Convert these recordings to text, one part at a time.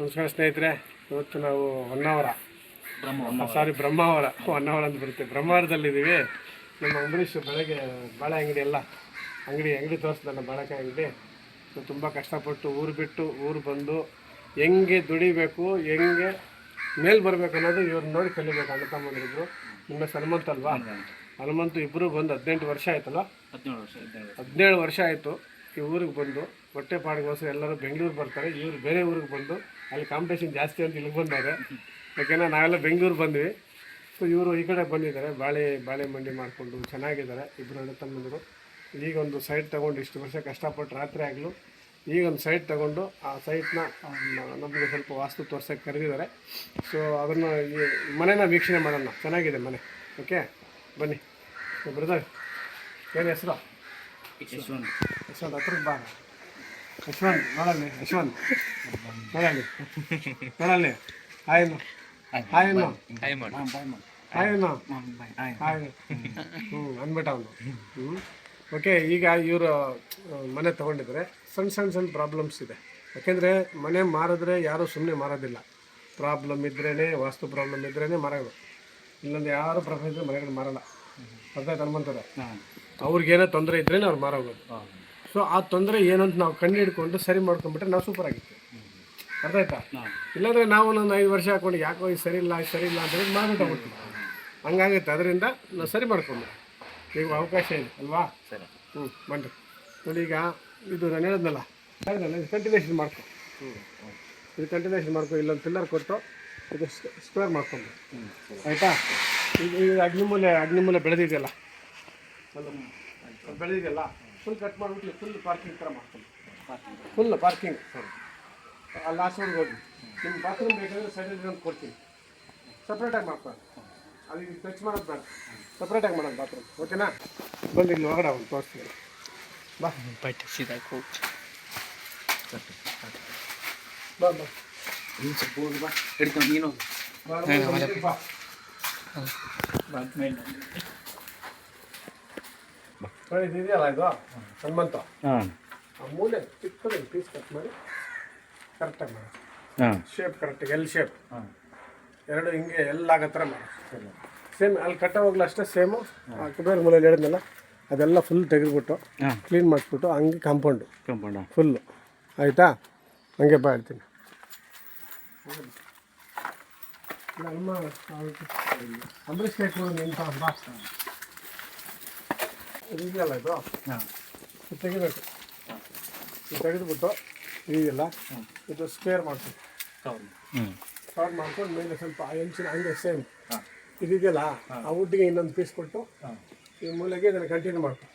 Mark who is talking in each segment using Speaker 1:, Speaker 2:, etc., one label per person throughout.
Speaker 1: ನಮಸ್ಕಾರ ಸ್ನೇಹಿತರೆ ಇವತ್ತು ನಾವು ಹೊನ್ನಾವರ. ಸಾರಿ ಬ್ರಹ್ಮಾವರ. ಹೊನ್ನಾವರ ಅಂತ ಬರುತ್ತೆ. ಬ್ರಹ್ಮಾವರದಲ್ಲಿದ್ದೀವಿ ನಮ್ಮ ಅಂಬರೀಷ್ ಬೆಳಗ್ಗೆ ಬಾಳೆ ಅಂಗಡಿ ಎಲ್ಲ ಅಂಗಡಿ ಅಂಗಡಿ ತೋರಿಸ್ದಲ್ಲ ಬಾಳೆಕಾಯಿ ಅಂಗಡಿ. ಸೊ ತುಂಬ ಕಷ್ಟಪಟ್ಟು ಊರು ಬಿಟ್ಟು ಊರು ಬಂದು ಹೆಂಗೆ ದುಡಿಬೇಕು ಹೆಂಗೆ ಮೇಲೆ ಬರಬೇಕು ಅನ್ನೋದು ಇವ್ರನ್ನ ನೋಡಿ ಕಲಿಬೇಕು ಅಣ್ಣ ಬಂದಿದ್ರು ನಿಮ್ಮ ಹನುಮಂತ್ ಅಲ್ವಾ? ಹನುಮಂತು. ಇಬ್ಬರು ಬಂದು ಹದಿನೆಂಟು ವರ್ಷ ಆಯ್ತಲ್ಲ?
Speaker 2: ಹದಿನೇಳು ವರ್ಷ. ಹದಿನೇಳು
Speaker 1: ವರ್ಷ ಆಯಿತು ಈ ಊರಿಗೆ ಬಂದು. ಹೊಟ್ಟೆ ಪಾಡಿಗೋಸ್ಕರ ಎಲ್ಲರೂ ಬೆಂಗಳೂರು ಬರ್ತಾರೆ. ಇವರು ಬೇರೆ ಊರಿಗೆ ಬಂದು ಅಲ್ಲಿ ಕಾಂಪಿಟೇಷನ್ ಜಾಸ್ತಿ ಅಂತ ಇಲ್ಲಿಗೆ ಬಂದಾರೆ ಯಾಕೆಂದರೆ ನಾವೆಲ್ಲ ಬೆಂಗಳೂರು ಬಂದ್ವಿ. ಸೊ ಇವರು ಈ ಕಡೆ ಬಂದಿದ್ದಾರೆ. ಬಾಳೆ ಬಾಳೆ ಮಂಡಿ ಮಾಡಿಕೊಂಡು ಚೆನ್ನಾಗಿದ್ದಾರೆ. ಇಬ್ಬರು ಅಣ್ಣ ತಮ್ಮಂದರು. ಈಗ ಒಂದು ಸೈಟ್ ತೊಗೊಂಡು ಇಷ್ಟು ವರ್ಷ ಕಷ್ಟಪಟ್ಟು ರಾತ್ರಿ ಆಗಲು. ಈಗ ಒಂದು ಸೈಟ್ ತೊಗೊಂಡು ಆ ಸೈಟ್ನ ನಮಗೆ ಸ್ವಲ್ಪ ವಾಸ್ತು ತೋರ್ಸೋಕ್ಕೆ ಕರೆದಿದ್ದಾರೆ. ಸೊ ಅದನ್ನು ಈ ಮನೆನ ವೀಕ್ಷಣೆ ಮಾಡೋಣ. ಚೆನ್ನಾಗಿದೆ ಮನೆ. ಓಕೆ ಬನ್ನಿ. ಬ್ರದರ್ ಏನು ಹೆಸರು?
Speaker 2: ಯಶವಂತ್.
Speaker 1: ಯಶವಂತ್ ಹತ್ರಕ್ಕೆ ಬಾ. ಯಶವಂತ್ ನೋಡಲ್ಲಿ ಯಶವಂತ್. ನೋಡಲ್ಲಿ. ನೋಡಲ್ಲಿ. ಹಾಯನು
Speaker 2: ಹಾಯ್.
Speaker 1: ಹ್ಞೂ ಅಂದ್ಬಿಟ್ಟ ಅವನು. ಹ್ಞೂ ಓಕೆ ಈಗ ಇವರು ಮನೆ ತೊಗೊಂಡಿದ್ರೆ ಸಣ್ಣ ಸಣ್ಣ ಸಣ್ಣ ಪ್ರಾಬ್ಲಮ್ಸ್ ಇದೆ. ಯಾಕೆಂದರೆ ಮನೆ ಮಾರಿದ್ರೆ ಯಾರೂ ಸುಮ್ಮನೆ ಮಾರೋದಿಲ್ಲ. ಪ್ರಾಬ್ಲಮ್ ಇದ್ರೇ ವಾಸ್ತು ಪ್ರಾಬ್ಲಮ್ ಇದ್ರೇ ಮರಗಳು ಇಲ್ಲೊಂದು ಯಾರು ಪ್ರಪಂಚದ ಮನೆಗಳು ಮಾರಲ್ಲ. ಅರ್ಥ ಹನುಮಂತರ ಅವ್ರಿಗೇನೋ ತೊಂದರೆ ಇದ್ರೇ ಅವ್ರು ಮಾರೋಗೋದು ಸೊ ಆ ತೊಂದರೆ ಏನಂತ ನಾವು ಕಣ್ಣು ಹಿಡ್ಕೊಂಡು ಸರಿ ಮಾಡ್ಕೊಂಡ್ಬಿಟ್ರೆ ನಾವು ಸೂಪರ್ ಆಗಿತ್ತು. ಅರ್ಥ ಆಯ್ತಾ ಇಲ್ಲಾಂದ್ರೆ ನಾವು ಒಂದು ಐದು ವರ್ಷ ಹಾಕೊಂಡು ಯಾಕೋ ಇದು ಸರಿ ಇಲ್ಲ ಸರಿ ಇಲ್ಲ ಅಂತ ಹೇಳಿ ಮಾಡ್ಬಿಟ್ಟು ಹಂಗಾಗುತ್ತೆ ಹಂಗಾಗೈತೆ. ಅದರಿಂದ ನಾವು ಸರಿ ಮಾಡ್ಕೊಂಡು ಈಗ ಅವಕಾಶ ಇದೆ ಅಲ್ವಾ?
Speaker 2: ಸರಿ.
Speaker 1: ಹ್ಞೂ ಬನ್ರಿ. ನೋಡಿ ಈಗ ಇದು ನಾನು ಹೇಳಿದ್ನಲ್ಲ ಇದು ಕಂಟಿನ್ಯೂಷನ್ ಮಾಡ್ಕೊ. ಹ್ಞೂ ಇದು ಕಂಟಿನ್ಯೂಷನ್ ಮಾಡ್ಕೊ ಇಲ್ಲೊಂದು ಪಿಲ್ಲರ್ ಕೊಟ್ಟು ಇದು ಸ್ಕ್ವೇರ್ ಮಾಡ್ಕೊಂಡು ಆಯಿತಾ? ಈಗ ಈಗ ಅಗ್ನಿಮೂಲೆ ಅಗ್ನಿಮೂಲೆ ಬೆಳೆದಿದೆಯಲ್ಲ? ಬೆಳೆದಿದೆಯಲ್ಲ? ಫುಲ್ ಕಟ್ ಮಾಡಿಬಿಟ್ಟು ಫುಲ್ ಪಾರ್ಕಿಂಗ್ ಥರ ಮಾಡ್ತೀನಿ ಫುಲ್ ಪಾರ್ಕಿಂಗ್ ಆ ಲಾಸ್ಟ್ ಹೋಗಿ. ನಿಮ್ಮ ಬಾತ್ರೂಮ್ ಬೇಕಾದ್ರೆ ಸೈಡಲ್ಲಿ ಒಂದು ಕೊಡ್ತೀನಿ. ಸಪ್ರೇಟಾಗಿ ಅದು ಈಗ ಟಚ್ ಮಾಡೋದು ಬೇಡ. ಸಪ್ರೇಟಾಗಿ ಮಾಡೋದು ಬಾತ್ರೂಮ್ ಓಕೆನಾ ಬಂದು ಇಲ್ಲಿ ಹೊರಗಡೆ ಅವ್ನು ತೋರಿಸ್ತೀನಿ. ಬಾ.
Speaker 2: ಬೈಟ್ ಸೀದಾ ಕೂತ್
Speaker 1: ಬಾ. ಬಾ
Speaker 2: ನೀನು. ಸ್ವಲ್ಪ ಹೋಗಿ ಬಾ ಹಿಡ್ಕೊಂಡು ನೀನು ಹೋಗು.
Speaker 1: ಬಾ, ಬಾ,
Speaker 2: ಮೇಲೆ
Speaker 1: ಇದೆಯಲ್ಲ ಇದು ಹನುಮಂತ
Speaker 2: ಹಾಂ
Speaker 1: ಆ ಮೂಲೆ ಚಿಕ್ಕದು ಪೀಸ್ ಕಟ್ ಮಾಡಿ ಕರೆಕ್ಟಾಗಿ ಮಾಡಿ
Speaker 2: ಹಾಂ
Speaker 1: ಶೇಪ್ ಕರೆಕ್ಟಾಗಿ ಎಲ್ ಶೇಪ್ ಎರಡು ಹಿಂಗೆ ಎಲ್ಲ ಆಗೋ ಥರ ಮಾಡಿ ಸೇಮ್ ಅಲ್ಲಿ ಕಟ್ಟ ಹೋಗ್ಲು ಅಷ್ಟೇ ಸೇಮು ಕುಬೇರ ಮೂಲೆಯಲ್ಲಿ ಹೇಳಿದ್ನಲ್ಲ ಅದೆಲ್ಲ ಫುಲ್ ತೆಗೆದ್ಬಿಟ್ಟು ಕ್ಲೀನ್ ಮಾಡಿಸ್ಬಿಟ್ಟು ಹಂಗೆ ಕಾಂಪೌಂಡು
Speaker 2: ಕಂಪೌಂಡ
Speaker 1: ಫುಲ್ಲು ಆಯಿತಾ ಹಂಗೆ ಬಾ ಅಮ್ಮ ಅಂಬರೀಷ್ ಕೇಳ್ಕೊಂಡು ನಿಂತ ಬಾ ಇದೆಯಲ್ಲ ಇದು?
Speaker 2: ಹಾಂ.
Speaker 1: ಇದು ತೆಗಿಬೇಕು. ಇದು ತೆಗೆದುಬಿಟ್ಟು ಇದೆಯಲ್ಲ ಇದು ಸ್ಕ್ವೇರ್ ಮಾಡ್ತೀನಿ
Speaker 2: ಹೌದು. ಹ್ಞೂ
Speaker 1: ಕವರ್ ಮಾಡ್ಕೊಂಡು ಮೇಲೆ ಸ್ವಲ್ಪ ಆ ಹೆಂಚಿನ ಹಂಗೆ ಸೇಮ್
Speaker 2: ಹಾಂ
Speaker 1: ಇದೆಯಲ್ಲ ಆ ವುಡ್ಡಿಗೆ ಇನ್ನೊಂದು ಪೀಸ್ ಕೊಟ್ಟು ಈ ಮೂಲೆಗೆ ಇದನ್ನು ಕಂಟಿನ್ಯೂ ಮಾಡ್ಕೊ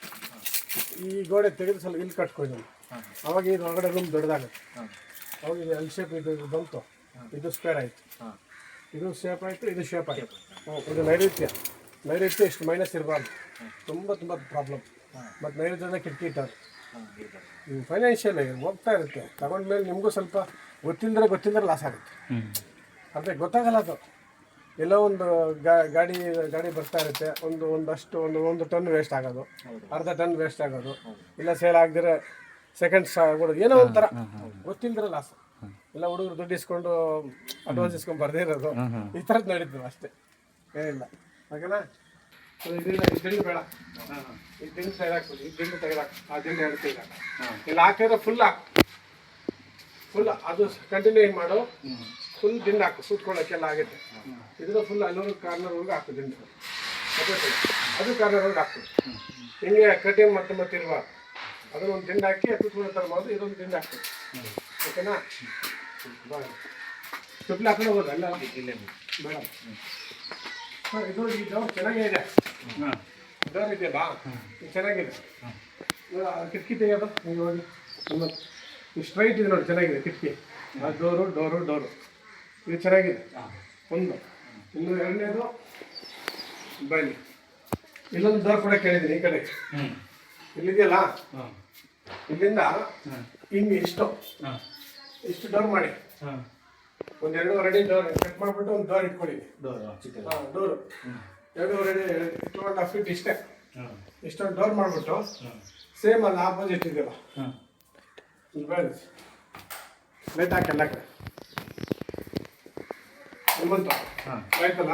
Speaker 1: ಈ ಗೋಡೆ ತೆಗೆದು ಸ್ವಲ್ಪ ಇಲ್ಲಿ ಕಟ್ಕೊಂಡಿದ್ದೀನಿ ಅವಾಗ ಇದು ಹೊರಗಡೆ ರೂಮ್ ದೊಡ್ಡದಾಗುತ್ತೆ.
Speaker 2: ಹಾಂ.
Speaker 1: ಅವಾಗ ಇದು ಎಲ್ ಶೇಪ್ ಇದು ಇದು ಬಂತು. ಇದು ಸ್ಕ್ವೇರ್ ಆಯಿತು.
Speaker 2: ಹಾಂ.
Speaker 1: ಇದು ಶೇಪ್ ಆಯಿತು ಇದು ಶೇಪ್ ಆಯಿತು. ಇದು ನೈಋತ್ಯ ನೈಋತ್ಯ ಇಷ್ಟು ಮೈನಸ್ ಇರಬಾರ್ದು. ತುಂಬ ತುಂಬ ಪ್ರಾಬ್ಲಮ್ ಮತ್ತು ನೈಋತ್ಯದ ಕಿಟಕಿ ಇಟ್ಟಾರೆ ಫೈನಾನ್ಷಿಯಲ್ ಹೋಗ್ತಾ ಇರುತ್ತೆ. ತಗೊಂಡ್ಮೇಲೆ ನಿಮಗೂ ಸ್ವಲ್ಪ ಗೊತ್ತಿಲ್ಲದ್ರೆ ಗೊತ್ತಿಲ್ಲದ್ರೆ ಲಾಸ್ ಆಗುತ್ತೆ.
Speaker 2: ಅಂದರೆ
Speaker 1: ಅದೇ ಗೊತ್ತಾಗಲ್ಲ ಅದು. ಎಲ್ಲೋ ಒಂದು ಗಾ- ಗಾಡಿ ಗಾಡಿ ಬರ್ತಾ ಇರುತ್ತೆ. ಒಂದು ಒಂದಷ್ಟು ಒಂದು ಒಂದು ಟನ್ ವೇಸ್ಟ್ ಆಗೋದು. ಅರ್ಧ ಟನ್ ವೇಸ್ಟ್ ಆಗೋದು. ಇಲ್ಲ ಸೇಲ್ ಆಗದಿರೆ ಸೆಕೆಂಡ್ಸ್ ಆಗ್ಬಿಡೋದು ಏನೋ ಒಂಥರ. ಗೊತ್ತಿಲ್ಲದ್ರೆ ಲಾಸ್ ಇಲ್ಲ ಹುಡುಗರು ದುಡ್ಡು ಇಸ್ಕೊಂಡು ಅಡ್ವಾನ್ಸ್ ಇಸ್ಕೊಂಡು ಬರ್ದೇ ಇರೋದು. ಈ ಥರದ್ದು ನಡೀತದೆ ಅಷ್ಟೇ. ಏನಿಲ್ಲ. ಇದನ್ನ ಈ ದಿಂಡು ಬೇಡ. ಈ ದಿಂಡು ತೆಗೆದಾಕ್ಬೋದು ಈ ದಿಂಡು ತೆಗೆದಾಕು ಆ ದಿಂಡು ಎರಡು ಇಲ್ಲಿ ಹಾಕಿದ್ರೆ ಫುಲ್ ಹಾಕು. ಫುಲ್ ಅದು ಕಂಟಿನ್ಯೂ ಮಾಡು? ಫುಲ್ ದಿಂಡು ಹಾಕು ಸೂತ್ಕೊಳ್ಳೋಕ್ಕೆಲ್ಲ ಆಗುತ್ತೆ. ಇದರ ಫುಲ್ ಅಲ್ಲೂರು ಕಾರ್ನರ್ವರೆಗೂ ಹಾಕು ದಿಂಡು ಅದು ಕಾರ್ನರ್ವರೆಗೆ ಹಾಕು. ಹಿಂಗೆ ಕಟಿಂಗ್ ಮತ್ತೆ ಮತ್ತೆ ಇಲ್ವಾ ಅದನ್ನೊಂದು ದಿಂಡು ಹಾಕಿ ಕೂತ್ಕೊಳ್ಳೋ ಥರ ಮಾಡೋದು ಇದೊಂದು ದಿಂಡು ಹಾಕು. ಓಕೆನಾ ಬಾಯ್. ಚಪ್ಪಲಿ ಹಾಕೊಂಡು ಹೋಗೋದು? ಅಲ್ಲ ಬೇಡ. ಹಾಂ ಇದು ಡೋರ್ ಚೆನ್ನಾಗೇ ಇದೆ
Speaker 2: ಹಾಂ
Speaker 1: ಡೋರ್ ಇದೆಯಲ್ಲ ಇದು ಚೆನ್ನಾಗಿದೆ. ಕಿಟಕಿ ತೆಗೆಯೋದು ನೀವು ಹೋಗಿ. ಈ ಸ್ಟ್ರೈಟ್ ಇದೆ ನೋಡಿ ಚೆನ್ನಾಗಿದೆ ಕಿಟಕಿ. Door door door. ಇದು ಚೆನ್ನಾಗಿದೆ. ಒಂದು. ಇನ್ನು ಎರಡನೇದು ಬನ್ನಿ ಇಲ್ಲೊಂದು ಡೋರ್ ಕೂಡ ಕೇಳಿದ್ದೀನಿ ಈ ಕಡೆ.
Speaker 2: ಹ್ಞೂ
Speaker 1: ಇಲ್ಲಿದೆಯಲ್ಲ?
Speaker 2: ಹಾಂ
Speaker 1: ಇಲ್ಲಿಂದ ಹಿಂಗೆ ಇಷ್ಟು.
Speaker 2: ಹಾಂ
Speaker 1: ಇಷ್ಟು ಡೋರ್ ಮಾಡಿ.
Speaker 2: ಹಾಂ
Speaker 1: ಒಂದು ಎರಡೂವರೆ ಅಡಿ ಡೋರ್ ಕಟ್ ಮಾಡಿಬಿಟ್ಟು ಒಂದು ಡೋರ್ ಇಟ್ಕೊಳ್ಳಿ.
Speaker 2: ಡೋರ್ ಚಿಕ್ಕ
Speaker 1: ಹಾಂ ಡೋರು. ಎರಡೂವರೆ ಅಡಿ ಟೂ ಆ್ಯಂಡ್ ಹಾಫ್ ಫೀಟ್ ಇಷ್ಟೇ.
Speaker 2: ಹಾಂ
Speaker 1: ಇಷ್ಟೊಂದು ಡೋರ್ ಮಾಡಿಬಿಟ್ಟು ಸೇಮ್ ಅಲ್ಲಿ ಆಪೋಸಿಟ್ ಇದೆಯಲ್ಲ? ಬೇಡ ಲೈಟ್ ಹಾಕಿ ಎಲ್ಲ ಕಡೆ.
Speaker 2: ಹಾಂ
Speaker 1: ಆಯ್ತಲ್ಲ?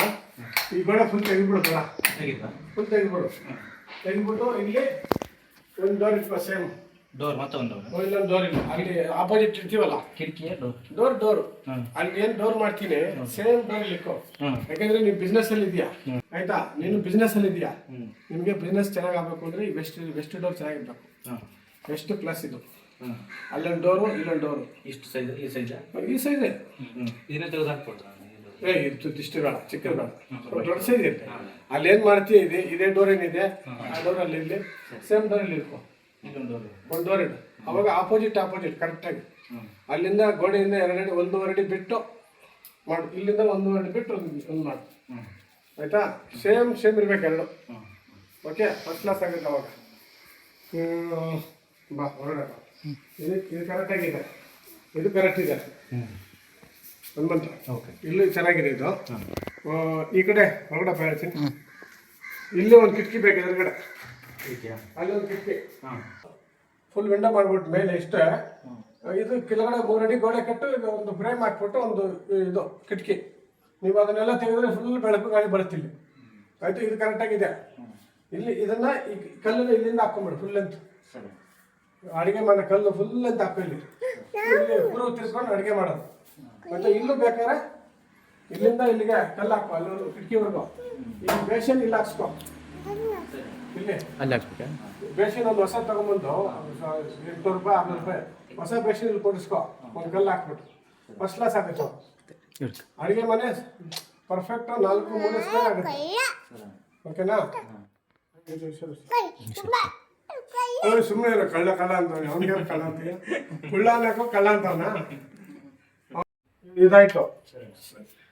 Speaker 1: ಈ ಬೇಡ ಫುಲ್ ತೆಗೆದ್ಬಿಡು ಬೇಡ. ಫುಲ್ ತೆಗೆದ್ಬಿಡು. ತೆಗೆದ್ಬಿಟ್ಟು ಇಲ್ಲಿ ಒಂದು ಡೋರ್ ಇಟ್ಕೋ ಸೇಮ್.
Speaker 2: ಡೋರ್ ಮತ್ತೊಂದು
Speaker 1: ಇಲ್ಲೊಂದು ಡೋರ್ ಇಲ್ಲ ಅಲ್ಲಿ ಆಪೋಸಿಟ್ ಇರ್ತೀವಲ್ಲ?
Speaker 2: ಕಿಟಕಿ ಡೋರ್
Speaker 1: ಡೋರ್. ಅಲ್ಲಿ ಏನ್ ಡೋರ್ ಮಾಡ್ತೀನಿ. ಸೇಮ್ ಡೋರ್ ಇಟ್ಕೋ.
Speaker 2: ಹ್ಮ್.
Speaker 1: ಯಾಕಂದ್ರೆ ನೀವು ಬಿಸ್ನೆಸ್ ಅಲ್ಲಿ ಇದೆಯಾ ಆಯ್ತಾ? ನೀನು ಬಿಸ್ನೆಸ್ ಅಲ್ಲಿ ಇದೆಯಾ. ನಿಮಗೆ ಬಿಸ್ನೆಸ್ ಚೆನ್ನಾಗಿ ಆಗ್ಬೇಕು ಅಂದ್ರೆ ಈ ವೆಸ್ಟ್ ವೆಸ್ಟ್ ಡೋರ್ ಚೆನ್ನಾಗಿರ್ಬೇಕು.
Speaker 2: ಹಾಂ.
Speaker 1: ವೆಸ್ಟ್ ಪ್ಲಸ್ ಇದು. ಅಲ್ಲೊಂದು ಡೋರು ಇಲ್ಲೊಂದು ಡೋರು
Speaker 2: ಇಷ್ಟು ಸೈಜ್ ಈ ಸೈಜ್
Speaker 1: ಈ ಸೈಜ್
Speaker 2: ಹ್ಞೂ ಇದನ್ನೇ ತೆಗೆದು
Speaker 1: ಏ ಇತ್ತು ಇಷ್ಟು ಬೇಡ ಚಿಕ್ಕ ಬೇಡ. ದೊಡ್ಡ ಸೈಜ್ ಇದೆ ಅಲ್ಲಿ ಏನ್ ಮಾಡ್ತೀಯ ಇದೆ? ಇದೇ ಡೋರ್ ಏನಿದೆ? ಆ ಡೋರ್ ಅಲ್ಲಿ ಸೇಮ್ ಡೋರ್ ಇಲ್ಲಿ ಇಟ್ಕೋ.
Speaker 2: ಇದೊಂದು ಡೋರ್
Speaker 1: ಒಂದು ಡೋರ್ ಇಡು ಅವಾಗ ಆಪೋಸಿಟ್ ಆಪೋಸಿಟ್ ಕರೆಕ್ಟಾಗಿ ಅಲ್ಲಿಂದ ಗೋಡೆಯಿಂದ ಎರಡು ಅಡಿ ಒಂದೂವರೆ ಅಡಿ ಬಿಟ್ಟು ಮಾಡು. ಇಲ್ಲಿಂದ ಒಂದೂವರೆ ಅಡಿ ಬಿಟ್ಟು ಒಂದು ಮಾಡು. ಆಯಿತಾ? ಸೇಮ್ ಸೇಮ್ ಇರ್ಬೇಕು ಎರಡು. ಓಕೆ ಫಸ್ಟ್ ಕ್ಲಾಸ್ ಆಗುತ್ತೆ ಅವಾಗ. ಹ್ಮ್, ಬಾ ಹೊರಡ ಇದು ಇದು ಕರೆಕ್ಟಾಗಿದೆ ಇದು ಕರೆಕ್ಟ್ ಇದೆ. ಹನುಮಂತ
Speaker 2: ಓಕೆ
Speaker 1: ಇಲ್ಲಿ ಚೆನ್ನಾಗಿದೆ ಇದು. ಈ ಕಡೆ ಹೊರಗಡೆ ಇಲ್ಲಿ ಒಂದು ಕಿಟಕಿ ಬೇಕು ಎದುರುಗಡೆ.
Speaker 2: ಇದೆಯಾ
Speaker 1: ಅಲ್ಲಿ ಒಂದು ಕಿಟಕಿ ಫುಲ್ ವಿಂಡೋ ಮಾಡ್ಬಿಟ್ಟು ಮೇಲೆ ಇಷ್ಟೇ. ಇದು ಕೆಳಗಡೆ ಮೂರಡಿ ಗೋಡೆ ಕಟ್ಟು ಒಂದು ಫ್ರೇಮ್ ಹಾಕ್ಬಿಟ್ಟು ಒಂದು ಇದು ಕಿಟಕಿ. ನೀವು ಅದನ್ನೆಲ್ಲ ತೆಗೆದ್ರೆ ಫುಲ್ ಬೆಳಕು ಗಾಳಿ ಬರುತ್ತೆ ಇಲ್ಲಿ. ಆಯ್ತು ಇದು ಕರೆಕ್ಟಾಗಿದೆ ಇಲ್ಲಿ ಇದನ್ನ ಈ ಕಲ್ಲನ್ನು ಇಲ್ಲಿಂದ ಹಾಕೊಂಬಿಡು ಫುಲ್ ಅಂತ
Speaker 2: ಸರಿ.
Speaker 1: ಅಡಿಗೆ ಮಾಡೋ ಕಲ್ಲು ಫುಲ್ ಅಂತ ಹಾಕೋ ಇಲ್ಲಿ. ಪೂರ್ವ ತಿರ್ಸ್ಕೊಂಡು ಅಡಿಗೆ ಮಾಡೋದು. ಮತ್ತೆ ಇಲ್ಲೂ ಬೇಕಾದ್ರೆ ಇಲ್ಲಿಂದ ಇಲ್ಲಿಗೆ ಕಲ್ಲು ಹಾಕೋ ಅಲ್ಲಿ ಕಿಟಕಿವರೆಗೂ ಈ ಬೇಷನ್ ಇಲ್ಲಿ ಹಾಕ್ಸ್ಕೊ.
Speaker 3: ಅಲ್ಲಿ ಹಾಕ್ಬೇಕಾ
Speaker 1: ಬೇಸಿನ ಒಂದು ಹೊಸ ತಗೊಂಬಂದು ಎಂಟುನೂರು ರೂಪಾಯಿ ಆರ್ನೂರು ರೂಪಾಯಿ ಹೊಸ ಬೇಸಿನ ಕೊಡಿಸ್ಕೊ. ಒಂದು ಕಲ್ಲು ಹಾಕ್ಬಿಟ್ಟು. ಫಸ್ಟ್ ಕ್ಲಾಸ್ ಆಗುತ್ತೆ ಅಡುಗೆ ಮನೆ ಪರ್ಫೆಕ್ಟ್ ನಾಲ್ಕು ಮೂರು ಸ್ಕ್ವೇರ್ ಆಗುತ್ತೆ. ಓಕೆನಾ ಸುಮ್ಮನೆ ಇರೋ ಕಳ್ಳ ಕಳ್ಳ ಅಂತ ಅವನಿಗೆ ಕಳ್ಳ ಅಂತ ಕುಳ್ಳ ಅನ್ನಕ್ಕೂ ಕಳ್ಳ ಅಂತಾನ? ಇದಾಯ್ತು.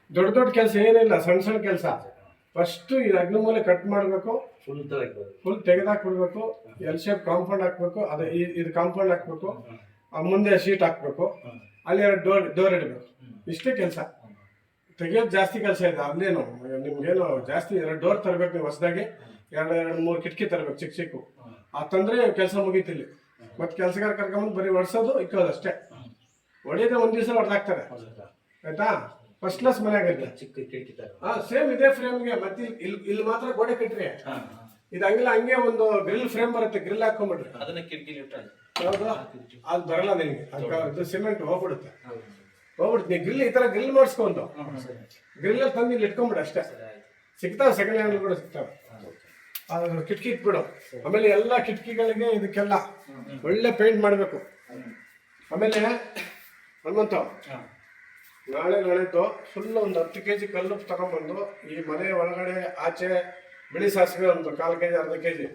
Speaker 1: ದೊಡ್ಡ ದೊಡ್ಡ ಕೆಲಸ ಏನಿಲ್ಲ ಸಣ್ಣ ಸಣ್ಣ ಕೆಲಸ. ಫಸ್ಟ್ ಈ ಅಗ್ನಿಮೂಲೆ ಕಟ್ ಮಾಡಬೇಕು
Speaker 2: ಫುಲ್ ತೆಗೆದು
Speaker 1: ಫುಲ್ ತೆಗೆದಾಕ್ಬಿಡ್ಬೇಕು ಎಲ್ ಶೇಪ್ ಕಾಂಪೌಂಡ್ ಹಾಕ್ಬೇಕು ಅದು ಈ- ಇದು ಕಾಂಪೌಂಡ್ ಹಾಕ್ಬೇಕು ಆ ಮುಂದೆ ಶೀಟ್ ಹಾಕ್ಬೇಕು ಅಲ್ಲಿ ಎರಡು ಡೋರ್ ಡೋರ್ ಇಡಬೇಕು. ಇಷ್ಟೇ ಕೆಲಸ. ತೆಗಿಯೋದು ಜಾಸ್ತಿ ಕೆಲಸ ಇದೆ ಅಲ್ಲೇನು ನಿಮ್ಗೇನು ಜಾಸ್ತಿ ಎರಡು ಡೋರ್ ತರಬೇಕು ನೀವು ಹೊಸದಾಗಿ ಎರಡು ಎರಡು ಮೂರು ಕಿಟಕಿ ತರಬೇಕು ಚಿಕ್ಕ ಚಿಕ್ಕ. ಆ ತಂದ್ರೆ ಕೆಲಸ ಮುಗೀತಿಲ್ಲಿ ಮತ್ತೆ ಕೆಲಸಗಾರ ಕರ್ಕೊಂಬಂದು ಬರೀ ಒಡ್ಸೋದು ಇಕ್ಕೋದು ಅಷ್ಟೇ. ಹೊಡೆಯೋದೇ ಒಂದು ದಿವಸ ಹೊಡೆದಾಕ್ತಾರೆ ಆಯ್ತಾ? ಫಸ್ಟ್ ಕ್ಲಾಸ್ ಮನೆ
Speaker 2: ಚಿಕ್ಕ ಕಿಟಕಿ ತರ
Speaker 1: ಹಾ ಸೇಮ್ ಇದೇ ಫ್ರೇಮ್ಗೆ ಮತ್ತೆ ಇಲ್ಲಿ- ಇಲ್ಲಿ ಇಲ್ಲಿ ಮಾತ್ರ ಗೋಡೆ ಕಟ್ರಿ.
Speaker 2: ಹಾಂ
Speaker 1: ಇದು ಹಂಗಿಲ್ಲ ಹಂಗೆ ಒಂದು ಗ್ರಿಲ್ ಫ್ರೇಮ್ ಬರುತ್ತೆ ಗ್ರಿಲ್ ಹಾಕೊಂಡ್ಬಿಟ್ರಿ
Speaker 2: ಅದನ್ನ ಕಿಟಕಿ
Speaker 1: ಹೌದು? ಅದು ಬರಲ್ಲ ನಿನಗೆ. ಅದು ಇದು ಸಿಮೆಂಟ್ ಹೋಗ್ಬಿಡುತ್ತೆ. ಹೋಗ್ಬಿಡುತ್ತೆ. ನೀವು ಗ್ರಿಲ್ ಈ ತರ ಗ್ರಿಲ್ ಮಾಡಿಸ್ಕೊಂಡು.
Speaker 2: ಸರಿ.
Speaker 1: ಗ್ರಿಲ್ ತಂದು ಇಲ್ಲಿ ಇಟ್ಕೊಂಡ್ಬಿಡು ಅಷ್ಟೇ.
Speaker 2: ಸಿಗ್ತಾವ ಆಯ್ತು.
Speaker 1: ಸಿಗ್ತಾವೆ ಸೆಕೆಂಡ್ ಹ್ಯಾಂಡ್ ಕೂಡ ಸಿಗ್ತಾವೆ. ಕಿಟಕಿ ಇಟ್ಬಿಡು. ಆಮೇಲೆ ಎಲ್ಲ ಕಿಟಕಿಗಳಿಗೆ ಇದಕ್ಕೆಲ್ಲ ಒಳ್ಳೆ ಪೇಂಟ್ ಮಾಡಬೇಕು. ಆಮೇಲೆ ಹನುಮಂತ.
Speaker 2: ಹಾಂ.
Speaker 1: ನಾಳೆ ನಾಳೆದ್ದು ಫುಲ್ ಒಂದು ಹತ್ತು ಕೆ ಜಿ ಕಲ್ಲು ತಗೊಂಡ್ಬಂದು ಈ ಮನೆ ಒಳಗಡೆ ಆಚೆ ಬಿಳಿ ಸಾಸಿವೆ ಒಂದು ಕಾಲು ಕೆ ಜಿ ಅರ್ಧ ಕೆ ಜಿ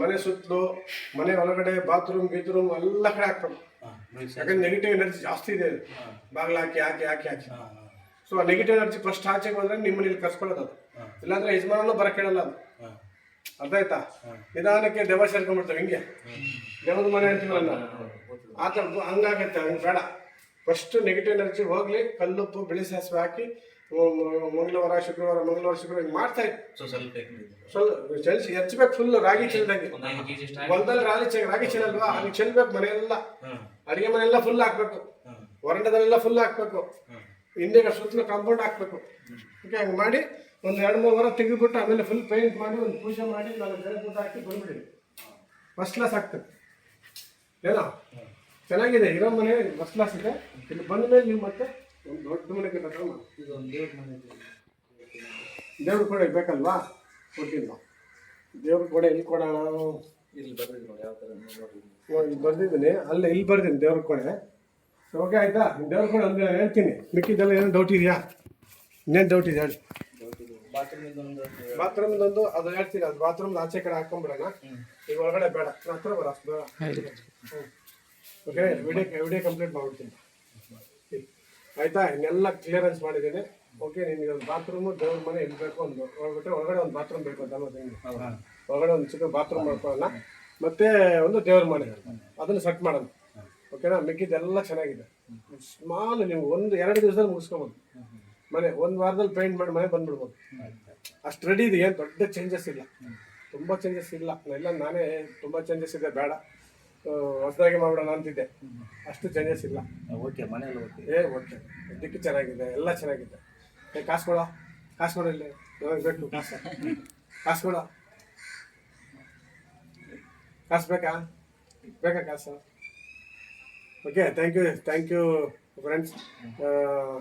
Speaker 1: ಮನೆ ಸುತ್ತಲೂ ಮನೆ ಒಳಗಡೆ ಬಾತ್ರೂಮ್ ಗೀತ್ರೂಮ್ ಎಲ್ಲ ಕಡೆ ಹಾಕ್ಬೇಕು. ಯಾಕಂದ್ರೆ ನೆಗೆಟಿವ್ ಎನರ್ಜಿ ಜಾಸ್ತಿ ಇದೆ ಬಾಗಿಲು ಹಾಕಿ ಹಾಕಿ ಹಾಕಿ ಹಾಕಿ. ಸೊ ಆ ನೆಗೆಟಿವ್ ಎನರ್ಜಿ ಫಸ್ಟ್ ಆಚೆಗೆ ಬಂದ್ರೆ ನಿಮ್ಮನ್ನ ಇಲ್ಲಿ ಕರ್ಸ್ಕೊಳ್ಳೋದು ಅದು. ಇಲ್ಲಾಂದ್ರೆ ಯಜಮಾನನು ಬರ ಕೇಳಲ್ಲ ಅದು. ಅರ್ಥ ಆಯ್ತಾ? ನಿಧಾನಕ್ಕೆ ದೆವ್ವ ಸೇರ್ಕೊಂಡ್ಬಿಡ್ತೇವೆ ಹಿಂಗೆ. ದೆವ್ವದ ಮನೆ ಅಂತೀವಲ್ಲ ಆ ಥರದ್ದು ಹಂಗಾಗತ್ತೆ ಹಂಗೆ ಬೇಡ. ಫಸ್ಟ್ ನೆಗೆಟಿವ್ ಎನರ್ಜಿ ಹೋಗ್ಲಿ ಕಲ್ಲುಪ್ಪು ಬಿಳಿ ಸಾಸಿವೆ ಹಾಕಿ ಮಂಗಳವಾರ ಶುಕ್ರವಾರ ಮಂಗಳವಾರ ಶುಕ್ರವಾರ ಮಾಡ್ತಾ ಇತ್ತು
Speaker 2: ಸೊ ಸ್ವಲ್ಪ ಬೇಕು
Speaker 1: ಸ್ವಲ್ಪ ಚೆಲ್ಸಿ ಎರ್ಚ್ಬೇಕು ಫುಲ್ ರಾಗಿ ಚೆಲ್ದಂಗೆ
Speaker 2: ಇಷ್ಟ
Speaker 1: ಹೊಲದಲ್ಲಿ ರಾಗಿ ಚೆಲ್ ರಾಗಿ ಚೆಲ್ಲಲ್ವಾ ಅಲ್ಲಿ ಚೆಲ್ಬೇಕು ಮನೆಯೆಲ್ಲ. ಅಡಿಗೆ ಮನೆಯೆಲ್ಲ ಫುಲ್ ಹಾಕ್ಬೇಕು. ವರಂಡದಲ್ಲೆಲ್ಲ ಫುಲ್ ಹಾಕ್ಬೇಕು.
Speaker 2: ಹಿಂದೆಗೆ
Speaker 1: ಹಿಂದೆ ಸುತ್ತಲೂ ಕಾಂಪೌಂಡ್ ಹಾಕ್ಬೇಕು. ಓಕೆ ಹಂಗೆ ಮಾಡಿ ಒಂದು ಎರಡು ಮೂರು ವಾರ ತೆಗೆದುಬಿಟ್ಟು ಆಮೇಲೆ ಫುಲ್ ಪೇಂಟ್ ಮಾಡಿ ಒಂದು ಪೂಜೆ ಮಾಡಿ ನಾನು ಬೇರೆ ಊಟ ಹಾಕಿ ಬಂದ್ಬಿಡಿ. ಫಸ್ಟ್ ಕ್ಲಾಸ್ ಆಗ್ತದೆ. ಏನೋ? ಚೆನ್ನಾಗಿದೆ. ಇರೋ ಮನೆ ಫಸ್ಟ್ ಕ್ಲಾಸ್ ಇದೆ. ಇಲ್ಲಿ ಬಂದ ಮೇಲೆ ನೀವು ಮತ್ತೆ ಒಂದು ದೊಡ್ಡ ಮನೆ ಕಟ್ಟೋಣ
Speaker 2: ಇದು ಒಂದು ದೇವ್ರ ಮನೆ.
Speaker 1: ದೇವ್ರ ಕೂಡ ಬೇಕಲ್ವಾ? ಕೊಟ್ಟಿಲ್ಲ ದೇವ್ರ ಕೂಡ ಇಲ್ಲಿ ಕೊಡೋಣ?
Speaker 2: ಇಲ್ಲಿ ಬರ್ದಿದ್ದು ನೋಡಿ ಯಾವ ಥರ ನೋಡಿ
Speaker 1: ಓ, ಇಲ್ಲಿ ಬರ್ದಿದ್ದೀನಿ. ಅಲ್ಲ ಇಲ್ಲಿ ಬರ್ತೀನಿ ದೇವ್ರ ಕೊಡೆ ಓಕೆ ಆಯ್ತಾ? ದೇವ್ರ ಕೊಡೆ ಅಂದ್ರೆ ಹೇಳ್ತೀನಿ. ಮಿಕ್ಕಿದ್ದೆಲ್ಲ ಏನು ಡೌಟ್ ಇದೆಯಾ? ಇನ್ನೇನು ಡೌಟ್ ಇದೆ ಹೇಳಿ. ಬಾತ್ರೂಮ್ ಒಂದು ಅದು ಹೇಳ್ತೀನಿ ಅದು ಬಾತ್ರೂಮ್ ಆಚೆ ಕಡೆ ಹಾಕೊಂಡ್ಬಿಡೋಣ ಈಗ ಒಳಗಡೆ ಬೇಡ. ಹತ್ರ ಬರ ಬೇಡ. ಓಕೆ ವಿಡಿಯೋ ವಿಡಿಯೋ ಕಂಪ್ಲೀಟ್ ಮಾಡ್ಬಿಡ್ತೀನಿ. ಆಯ್ತಾ? ಇನ್ನೆಲ್ಲ ಕ್ಲಿಯರೆನ್ಸ್ ಮಾಡಿದ್ದೀನಿ. ಓಕೆ ನಿಮಗೆ ಒಂದು ಬಾತ್ರೂಮು ದೇವ್ರ ಮನೆ ಎಲ್ಲಿ ಬೇಕು ಒಂದು ಹೋಗ್ಬಿಟ್ರೆ ಒಳಗಡೆ ಒಂದು ಬಾತ್ರೂಮ್ ಬೇಕು ಅಂತ ಒಳಗಡೆ ಒಂದು ಚಿಕ್ಕ ಬಾತ್ರೂಮ್ ಮಾಡ್ಕೊಳ್ಳೋಣ ಮತ್ತೆ ಒಂದು ದೇವ್ರ ಮನೆ ಅದನ್ನು ಸೆಟ್ ಮಾಡೋಣ ಓಕೆನಾ ಮಿಕ್ಕಿದ್ದೆಲ್ಲ ಚೆನ್ನಾಗಿದೆ. ಸ್ಮಾಲ್ ನೀವು ಒಂದು ಎರಡು ದಿವಸದಲ್ಲಿ ಮುಗಿಸ್ಕೊಬೋದು. ಮನೆ ಒಂದು ವಾರದಲ್ಲಿ ಪೇಂಟ್ ಮಾಡಿ ಮನೆ ಬಂದ್ಬಿಡ್ಬೋದು. ಅಷ್ಟು ರೆಡಿ ಇದೆ. ಏನು ದೊಡ್ಡ ಚೇಂಜಸ್ ಇಲ್ಲ. ತುಂಬ ಚೇಂಜಸ್ ಇಲ್ಲ. ಎಲ್ಲ ನಾನೇ ತುಂಬ ಚೇಂಜಸ್ ಇದೆ. ಬೇಡ. ಹೊಸದಾಗಿ ಮಾಡೋಣ ಅಂತಿದ್ದೆ. ಅಷ್ಟು ಚೇಂಜಸ್ ಇಲ್ಲ.
Speaker 2: ಓಕೆ ಮನೆಯಲ್ಲಿ ಓಕೆ
Speaker 1: ಏ ಓಕೆ ದಿಕ್ಕು ಚೆನ್ನಾಗಿದೆ ಎಲ್ಲ ಚೆನ್ನಾಗಿದೆ. ಏ ಕಾಸು ಕೊಡ? ಕಾಸು ಕೊಡ ಇಲ್ಲಿ. ಇವಾಗ ಬೇಕು ಕಾಸು. ಕಾಸು ಕೊಡ. ಕಾಸು ಬೇಕಾ? ಬೇಕಾ ಕಾಸು? Okay thank you thank you friends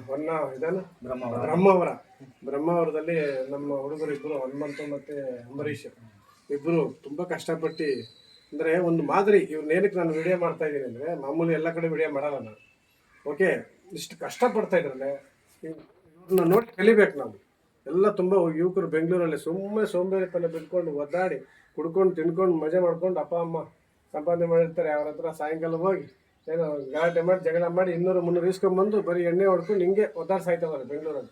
Speaker 1: ಹೊನ್ನ ಇದೇನು?
Speaker 2: ಬ್ರಹ್ಮವರ
Speaker 1: ಬ್ರಹ್ಮಾವರ ಬ್ರಹ್ಮಾವರದಲ್ಲಿ ನಮ್ಮ ಹುಡುಗರು ಇಬ್ಬರು ಹನುಮಂತ ಮತ್ತು ಅಂಬರೀಷ್. ಇಬ್ಬರು ತುಂಬ ಕಷ್ಟಪಟ್ಟು ಅಂದರೆ ಒಂದು ಮಾದರಿ ಇವ್ರನ್ನ ಏನಕ್ಕೆ ನಾನು ವಿಡಿಯೋ ಮಾಡ್ತಾ ಇದ್ದೀನಿ ಅಂದರೆ, ಮಾಮೂಲಿ ಎಲ್ಲ ಕಡೆ ವಿಡಿಯೋ ಮಾಡಲ್ಲ ನಾನು. ಓಕೆ ಇಷ್ಟು ಕಷ್ಟಪಡ್ತಾ ಇದ್ರಲ್ಲೇ ಇವ್ರನ್ನ ನೋಡಿ ಕಲಿಬೇಕು ನಾವು. ಎಲ್ಲ ತುಂಬ ಯುವಕರು ಬೆಂಗಳೂರಲ್ಲಿ ಸುಮ್ಮನೆ ಸೋಂಬೇರಿತನ ಬಿಟ್ಕೊಂಡು ಒದ್ದಾಡಿ, ಕುಡ್ಕೊಂಡು, ತಿನ್ಕೊಂಡು, ಮಜಾ ಮಾಡ್ಕೊಂಡು ಅಪ್ಪ, ಅಮ್ಮ ಸಂಪಾದನೆ ಮಾಡಿರ್ತಾರೆ, ಅವ್ರ ಹತ್ರ ಸಾಯಂಕಾಲ ಹೋಗಿ ಏನೋ ಗಲಾಟೆ ಮಾಡಿ, ಜಗಳ ಮಾಡಿ ಇನ್ನೂರು ಮುನ್ನೂರು ಇಸ್ಕೊಂಬಂದು ಬರೀ ಎಣ್ಣೆ ಹೊಡ್ಕೊಂಡು ಹಿಂಗೆ ಒದ್ದಾಡ್ ಸಾಯ್ತಾವಲ್ಲ ಬೆಂಗಳೂರಲ್ಲಿ.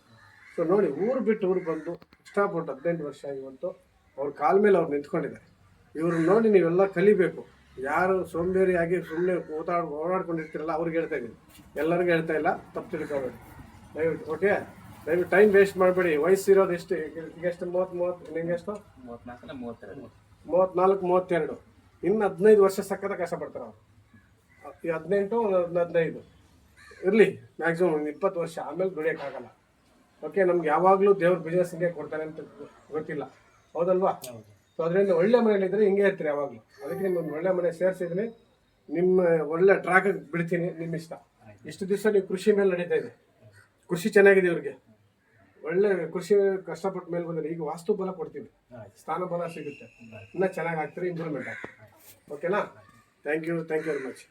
Speaker 1: ಸೊ ನೋಡಿ, ಊರು ಬಿಟ್ಟು ಊರು ಬಂದು ಇಷ್ಟಪಟ್ಟು ಹದಿನೆಂಟು ವರ್ಷ ಇವತ್ತು ಅವ್ರ ಕಾಲ ಮೇಲೆ ಅವ್ರು ನಿಂತ್ಕೊಂಡಿದ್ದಾರೆ. ಇವ್ರನ್ನ ನೋಡಿ ನೀವೆಲ್ಲ ಕಲಿಬೇಕು. ಯಾರು ಸೋಂಬೇರಿಯಾಗಿ ಸುಮ್ಮನೆ ಓದಾಡ್ ಓಡಾಡ್ಕೊಂಡಿರ್ತೀರಲ್ಲ ಅವ್ರಿಗೆ ಹೇಳ್ತಾ ಇದ್ದೀನಿ ಎಲ್ಲರಿಗೂ ಹೇಳ್ತಾ ಇಲ್ಲ ತಪ್ಪು ತಿಳ್ಕೊಬೇಡಿ. ದಯವಿಟ್ಟು ಓಕೆ ದಯವಿಟ್ಟು ಟೈಮ್ ವೇಸ್ಟ್ ಮಾಡಬೇಡಿ. ವಯಸ್ಸಿರೋದು ಎಷ್ಟು? ಎಷ್ಟು? ಮೂವತ್ತು ಮೂವತ್ತು ನಿಮ್ಗೆ ಎಷ್ಟು?
Speaker 2: ಮೂವತ್ನಾಲ್ಕಲ್ಲ ಮೂವತ್ತೆರಡು.
Speaker 1: ಇನ್ನು ಹದಿನೈದು ವರ್ಷ ಸಕ್ಕತ್ತ ಕಷ್ಟಪಡ್ತಾರೆ ಅವರು. ಈ ಹದಿನೆಂಟು ಒಂದು ಹದಿನೈದು. ಇರಲಿ ಮ್ಯಾಕ್ಸಿಮಮ್ ಒಂದು ಇಪ್ಪತ್ತು ವರ್ಷ ಆಮೇಲೆ ದುಡಿಯೋಕ್ಕಾಗಲ್ಲ ಓಕೆ ನಮ್ಗೆ ಯಾವಾಗಲೂ ದೇವ್ರ ಬಿಸ್ನೆಸ್ ಹಿಂಗೆ ಕೊಡ್ತಾನೆ ಅಂತ ಗೊತ್ತಿಲ್ಲ. ಹೌದಲ್ವಾ? ಸೊ ಅದರಿಂದ ಒಳ್ಳೆ ಮನೇಲಿದ್ದರೆ ಹಿಂಗೆ ಇರ್ತೀರಿ ಯಾವಾಗಲೂ. ಅದಕ್ಕೆ ನಿಮ್ಮ ಒಳ್ಳೆ ಮನೆ ಸೇರಿಸಿದ್ರೆ ನಿಮ್ಮ ಒಳ್ಳೆ ಟ್ರ್ಯಾಕ್ ಬಿಡ್ತೀನಿ ನಿಮ್ಮ ಇಷ್ಟ. ಇಷ್ಟು ದಿವಸ ನೀವು ಕೃಷಿ ಮೇಲೆ ನಡೀತಾ ಇದೆ. ಕೃಷಿ ಚೆನ್ನಾಗಿದೆ ಇವ್ರಿಗೆ. ಒಳ್ಳೆ ಕೃಷಿ ಕಷ್ಟಪಟ್ಟ ಮೇಲೆ ಬಂದರೆ ಈಗ ವಾಸ್ತು ಬಲ ಕೊಡ್ತೀವಿ. ಸ್ಥಾನ ಬಲ ಸಿಗುತ್ತೆ. ಇನ್ನೂ ಚೆನ್ನಾಗಿ ಆಗ್ತೀರಿ ಇಂಪ್ರೂವ್ಮೆಂಟ್ ಆಗ್ತದೆ ಓಕೆನಾ thank you thank you very much